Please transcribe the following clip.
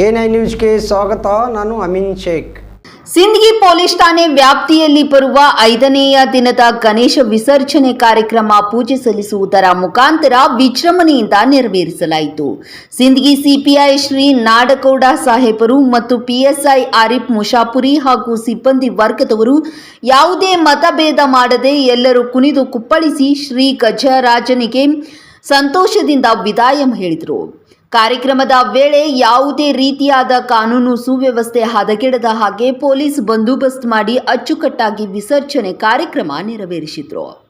I ನ್ಯೂಸ್ಗೆ ಸ್ವಾಗತ, ನಾನು ಅಮಿನ್ ಶೇಖ್. ಸಿಂದಗಿ ಪೊಲೀಸ್ ಠಾಣೆ ವ್ಯಾಪ್ತಿಯಲ್ಲಿ ಬರುವ ಐದನೆಯ ದಿನದ ಗಣೇಶ ವಿಸರ್ಜನೆ ಕಾರ್ಯಕ್ರಮ ಪೂಜೆ ಸಲ್ಲಿಸುವುದರ ಮುಖಾಂತರ ವಿಜೃಂಭಣೆಯಿಂದ ನೆರವೇರಿಸಲಾಯಿತು. ಸಿಂದಗಿ ಸಿಪಿಐ ಶ್ರೀ ನಾಡಗೌಡ ಸಾಹೇಬರು ಮತ್ತು ಪಿಎಸ್ಐ ಆರಿಫ್ ಮುಷಾಪುರಿ ಹಾಗೂ ಸಿಬ್ಬಂದಿ ವರ್ಗದವರು ಯಾವುದೇ ಮತಭೇದ ಮಾಡದೆ ಎಲ್ಲರೂ ಕುಣಿದು ಕುಪ್ಪಳಿಸಿ ಶ್ರೀ ಗಜರಾಜನಿಗೆ ಸಂತೋಷದಿಂದ ವಿದಾಯ ಹೇಳಿದರು. ಕಾರ್ಯಕ್ರಮದ ವೇಳೆ ಯಾವುದೇ ರೀತಿಯಾದ ಕಾನೂನು ಸುವ್ಯವಸ್ಥೆ ಹದಗೆಡದ ಹಾಗೆ ಪೊಲೀಸ್ ಬಂದೋಬಸ್ತ್ ಮಾಡಿ ಅಚ್ಚುಕಟ್ಟಾಗಿ ವಿಸರ್ಜನೆ ಕಾರ್ಯಕ್ರಮ ನೆರವೇರಿಸಿದ್ರು.